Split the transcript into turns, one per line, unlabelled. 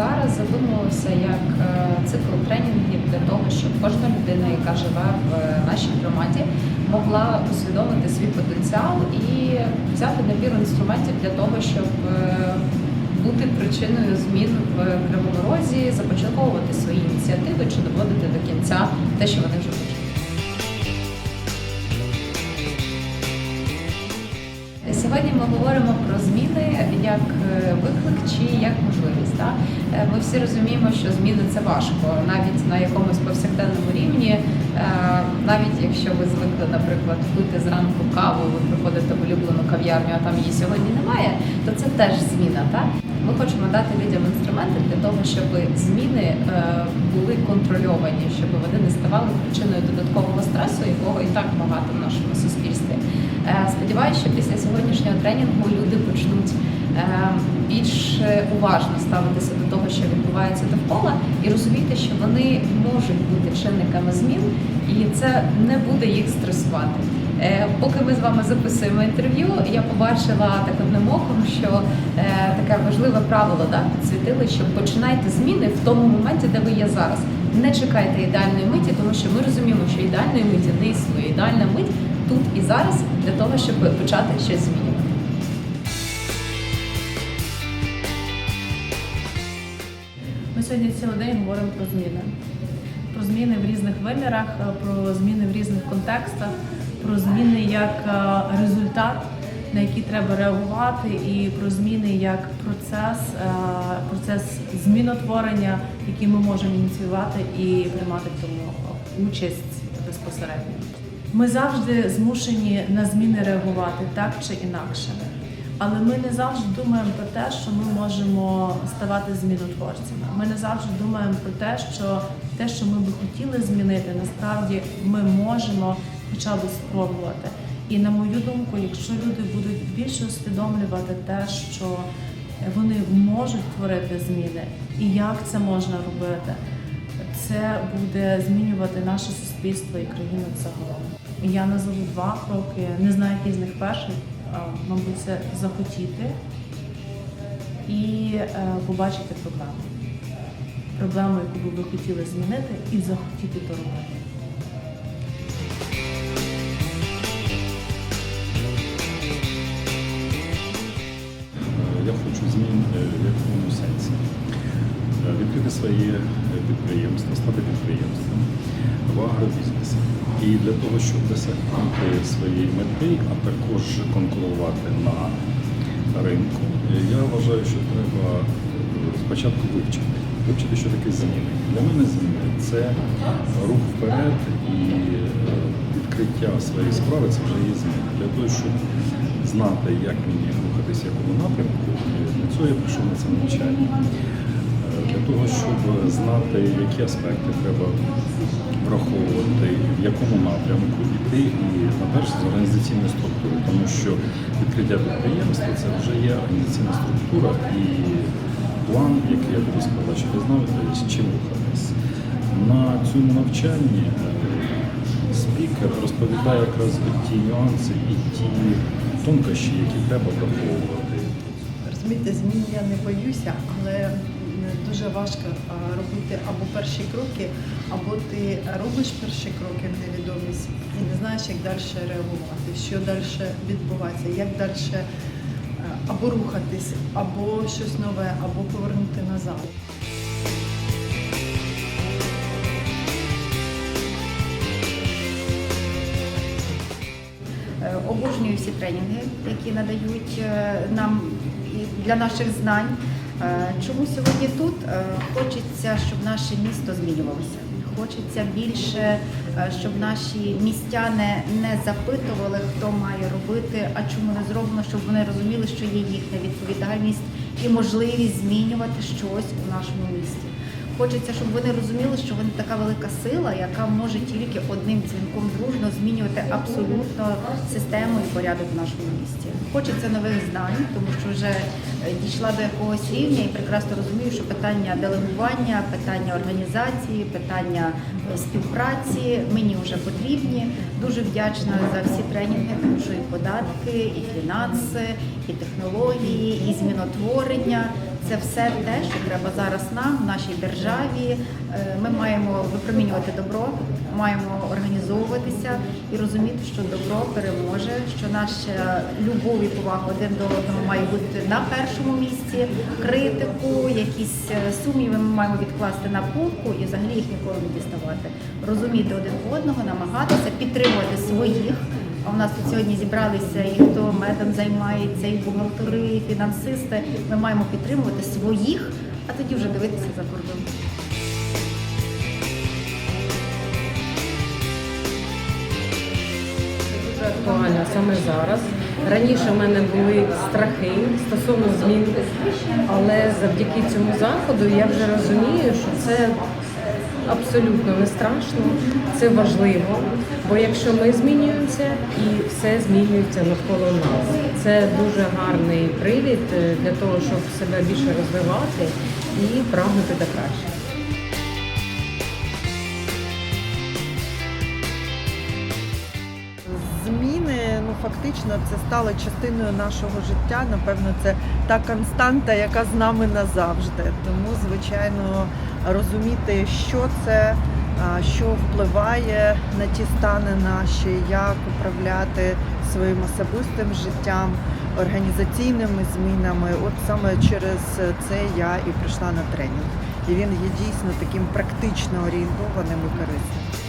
зараз задумувався як е, цикл тренінгів для того, щоб кожна людина, яка живе в е, нашій громаді, могла усвідомити свій потенціал і взяти набір інструментів для того, щоб е, бути причиною змін в Кривому Розі, започатковувати свої ініціативи чи доводити до кінця те, що вони вже Сьогодні ми говоримо про зміни як е, виклик чи як можливість. Так? Е, Ми всі розуміємо, що зміни це важко, навіть на якомусь повсякденному рівні, Е, навіть якщо ви звикли, наприклад, пити зранку каву, ви приходите в улюблену кав'ярню, а там її сьогодні немає, то це теж зміна. Так? Ми хочемо дати людям інструменти для того, щоб зміни були контрольовані, щоб вони не ставали причиною додаткового стресу, якого і так багато в нашому суспільстві. Е, Сподіваюся, що після сьогоднішнього тренінгу люди почнуть е, більш уважно ставитися до того, що відбувається довкола, і розуміти, що вони можуть бути чинниками змін, і це не буде їх стресувати. Е, Поки ми з вами записуємо інтерв'ю, я побачила так одним оком, що таке важливе правило да, підсвітили, що починайте зміни в тому моменті, де ви є зараз. Не чекайте ідеальної миті, тому що ми розуміємо, що ідеальної миті не існує. Ідеальна мить тут і зараз для того, щоб почати щось змінювати.
Ми сьогодні цілий день говоримо про зміни. Про зміни в різних вимірах, про зміни в різних контекстах, про зміни як е, результат, на які треба реагувати, і про зміни як процес, е, процес змінотворення, який ми можемо ініціювати і приймати в тому участь безпосередньо. Ми завжди змушені на зміни реагувати так чи інакше. Але ми не завжди думаємо про те, що ми можемо ставати змінотворцями. Ми не завжди думаємо про те, що те, що ми би хотіли змінити, насправді ми можемо хоча б спробувати. І на мою думку, якщо люди будуть більше усвідомлювати те, що вони можуть творити зміни, і як це можна робити, це буде змінювати наше суспільство і країну загалом. Я назову два кроки, не знаю, який з них перший. Мабуть, це захотіти і е, побачити проблему. Проблему, яку би ви хотіли змінити, і захотіти то робити.
Е, Я хочу змін Відкрити своє е, підприємство, стати підприємством в агробізнесі. І для того, щоб досягнути своєї мети, а також конкурувати на ринку, я вважаю, що треба е, спочатку вивчити. Вивчити, що таке зміни. Для мене зміни це рух вперед і е, відкриття своєї справи це вже є зміни. Для того, щоб знати, як мені рухатися, в якому напрямку, для цього я прийшов на це навчання. Того, щоб знати, які аспекти треба враховувати, в якому напрямку йти, і на перше з організаційної структури, тому що відкриття підприємства це вже є організаційна структура і план, який я буду сказати, щоб ви знали, з чим рухатись. На цьому навчанні е, спікер розповідає якраз ті нюанси і ті тонкощі, які треба враховувати.
Розумієте, змін я не боюся, але дуже важко робити або перші кроки, або ти робиш перші кроки в невідомість і не знаєш, як далі реагувати, що далі відбувається, як далі е, або рухатись, або щось нове, або повернути назад.
Е, Обожнюю всі тренінги, які надають е, нам для наших знань. Е, Чому сьогодні тут? Е, Хочеться, щоб наше місто змінювалося. Хочеться більше, е, щоб наші містяни не запитували, хто має робити, а чому не зроблено, щоб вони розуміли, що є їхня відповідальність і можливість змінювати щось у нашому місті. Хочеться, щоб вони розуміли, що вони така велика сила, яка може тільки одним дзвінком дружно змінювати абсолютно систему і порядок в нашому місті. Хочеться нових знань, тому що вже е, дійшла до якогось рівня і прекрасно розумію, що питання делегування, питання організації, питання е, співпраці мені вже потрібні. Дуже вдячна за всі тренінги, тому що і податки, і фінанси, і технології, і змінотворення. Це все те, що треба зараз нам, в нашій державі. Е, Ми маємо випромінювати добро, маємо організовуватися і розуміти, що добро переможе, що наша любов і повага один до одного має бути на першому місці. Критику, якісь е, сумніви ми маємо відкласти на полку і взагалі їх ніколи не діставати. Розуміти один одного, намагатися підтримувати своїх. В нас тут сьогодні зібралися і хто медом займається, і бухгалтери, і фінансисти. Ми маємо підтримувати своїх, а тоді вже дивитися за кордон.
дуже актуально саме зараз. Раніше в мене були страхи стосовно змін, але завдяки цьому заходу я вже розумію, що це абсолютно не страшно, це важливо. Бо якщо ми змінюємося і все змінюється навколо нас, це дуже гарний привід е, для того, щоб себе більше розвивати і прагнути до кращого.
Зміни ну фактично це стало частиною нашого життя. Напевно, це та константа, яка з нами назавжди. Тому, звичайно, розуміти, що це, що впливає на ті стани наші, як управляти своїм особистим життям, організаційними змінами. От саме через це я і прийшла на тренінг. І він є дійсно таким практично орієнтованим і корисним.